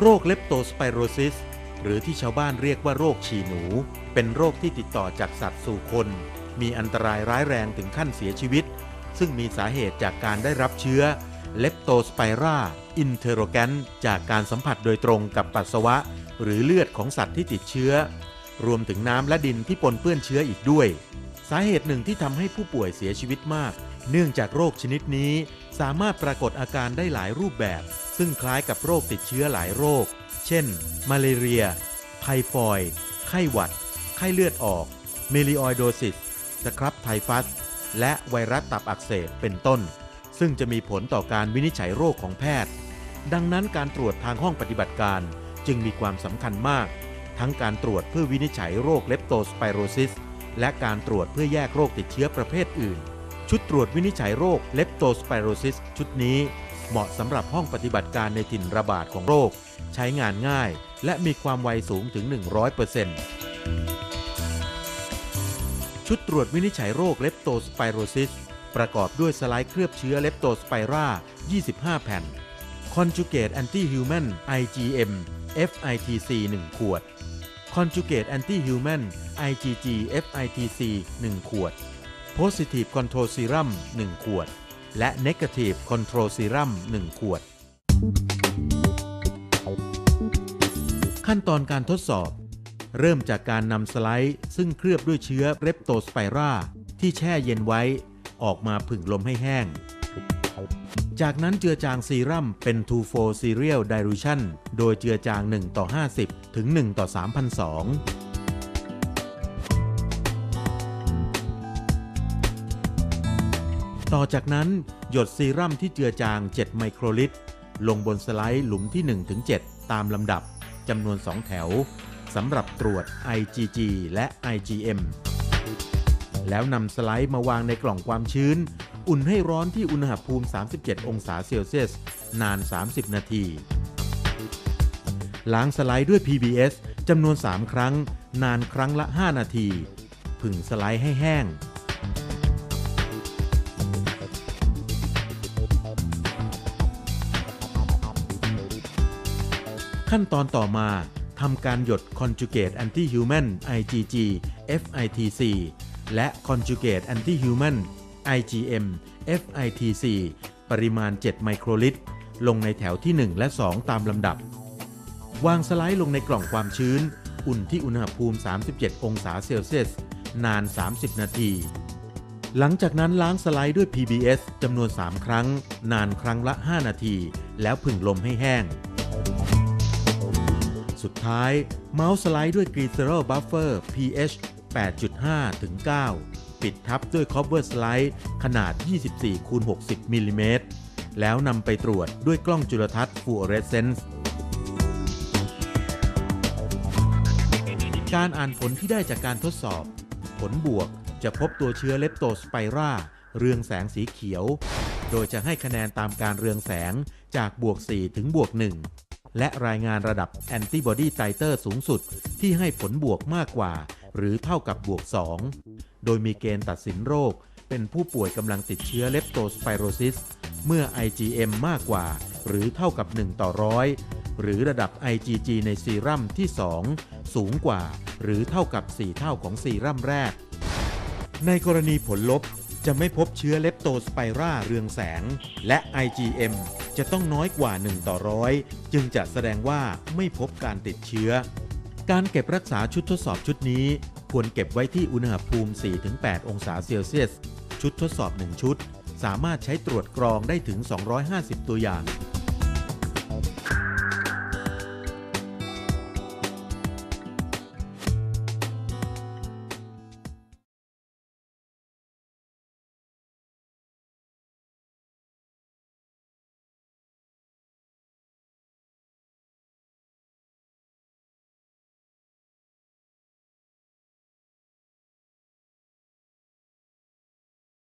โรคเลปโตสไปโรซิส หรือที่ชาวบ้านเรียกว่าโรคฉี่หนู เป็นโรคที่ติดต่อจากสัตว์สู่คน มีอันตรายร้ายแรงถึงขั้นเสียชีวิต ซึ่งมีสาเหตุจากการได้รับเชื้อเลปโตสไปราอินเทโรแกนจากการสัมผัสโดยตรงกับปัสสาวะ หรือเลือดของสัตว์ที่ติดเชื้อ รวมถึงน้ำและดินที่ปนเปื้อนเชื้ออีกด้วย สาเหตุหนึ่งที่ทำให้ผู้ป่วยเสียชีวิตมาก เนื่องจากโรคชนิดนี้สามารถปรากฏอาการได้หลายรูปแบบ ซึ่งคล้ายกับโรคติดเชื้อหลายโรค เช่น มาเลเรีย ไทฟอยด์ไข้หวัด ไข้เลือดออกเมลิออยโดซิสสครับไทฟัส และไวรัสตับอักเสบเป็นต้น ซึ่งจะมีผลต่อการวินิจฉัยโรคของแพทย์ ดังนั้นการตรวจทางห้องปฏิบัติการจึงมีความสำคัญมาก ทั้งการตรวจเพื่อวินิจฉัยโรคเลปโตสไปโรซิส และการตรวจเพื่อแยกโรคติดเชื้อประเภทอื่น ชุดตรวจวินิจฉัยโรคเลปโตสไปโรซิส ชุดนี้ เหมาะสำหรับห้องปฏิบัติการในถิ่นระบาดของโรค ใช้งานง่าย และมีความไวสูงถึง 100%ชุดตรวจวินิจฉัยโรคเลปโตสไปโรซิส ประกอบด้วยสไลด์เคลือบเชื้อเลปโตสไปรา25 แผ่น Conjugate Anti-Human IgM FITC 1 ขวด Conjugate Anti-Human IgG FITC 1 ขวด Positive Control Serum 1 ขวด และ Negative Control Serum 1 ขวด ขั้นตอนการทดสอบ เริ่มจากการนำสไลด์ ซึ่งเคลือบด้วยเชื้อเรปโตสไปราที่แช่เย็นไว้ ออกมาผึ่งลมให้แห้ง จากนั้นเจือจางซีรัมเป็น 2,4 Serial Dilution โดยเจือจาง 1 ต่อ 50 ถึง 1 ต่อ 3,002 ต่อจากนั้นหยดซีรั่มที่เจือจาง 7 ไมโครลิตร ลงบนสไลด์หลุมที่ 1-7 ตามลำดับจำนวน 2 แถวสำหรับตรวจ IgG และ IgM แล้วนำสไลด์มาวางในกล่องความชื้น อุ่นให้ร้อนที่อุณหภูมิ 37 องศาเซลเซียส นาน 30 นาที ล้างสไลด์ด้วย PBS จำนวน 3 ครั้ง นานครั้งละ 5 นาที ผึ่งสไลด์ให้แห้ง ขั้นตอนต่อมาทำการหยด Conjugate Anti-Human IgG FITC และ Conjugate Anti-Human IgM FITC ปริมาณ 7 ไมโครลิตร ลงในแถวที่ 1 และ 2 ตามลำดับ วางสไลด์ลงในกล่องความชื้น อุ่นที่อุณหภูมิ 37 องศาเซลเซียส นาน 30 นาที หลังจากนั้นล้างสไลด์ด้วย PBS จำนวน 3 ครั้ง นานครั้งละ 5 นาที แล้วผึ่งลมให้แห้ง สุดท้าย เมาส์สไลด์ด้วย Glycerol Buffer pH 8.5ถึง9ปิดทับด้วย Cover Slide ขนาด 24คูณ60มิลลิเมตรแล้วนำไปตรวจด้วยกล้องจุลทรรศน์ฟลูออเรสเซนซ์การอ่านผลที่ได้จากการทดสอบ ผลบวกจะพบตัวเชื้อเลปโตสไปราเรืองแสงสีเขียว โดยจะให้คะแนนตามการเรืองแสงจากบวก 4 ถึงบวก 1 และรายงานระดับแอนติบอดีไตเตอร์สูงสุดที่ให้ผลบวกมากกว่า หรือเท่ากับบวก 2 โดยมีเกณฑ์ตัดสินโรค เป็นผู้ป่วยกำลังติดเชื้อเลปโตสไปโรซิส เมื่อ IgM มากกว่า หรือเท่ากับ 1 ต่อร้อยหรือระดับ IgG ในซีรั่มที่ 2 สูงกว่า หรือเท่ากับ 4 เท่าของซีรั่มแรก ในกรณีผลลบจะไม่พบเชื้อเลปโตสไปราเรืองแสง และ IgM จะต้องน้อยกว่า 1 ต่อร้อยจึงจะแสดงว่าไม่พบการติดเชื้อ การเก็บรักษาชุดทดสอบชุดนี้ ควรเก็บไว้ที่อุณหภูมิ 4-8 องศาเซลเซียส ชุดทดสอบ 1 ชุด สามารถใช้ตรวจกรองได้ถึง 250 ตัวอย่าง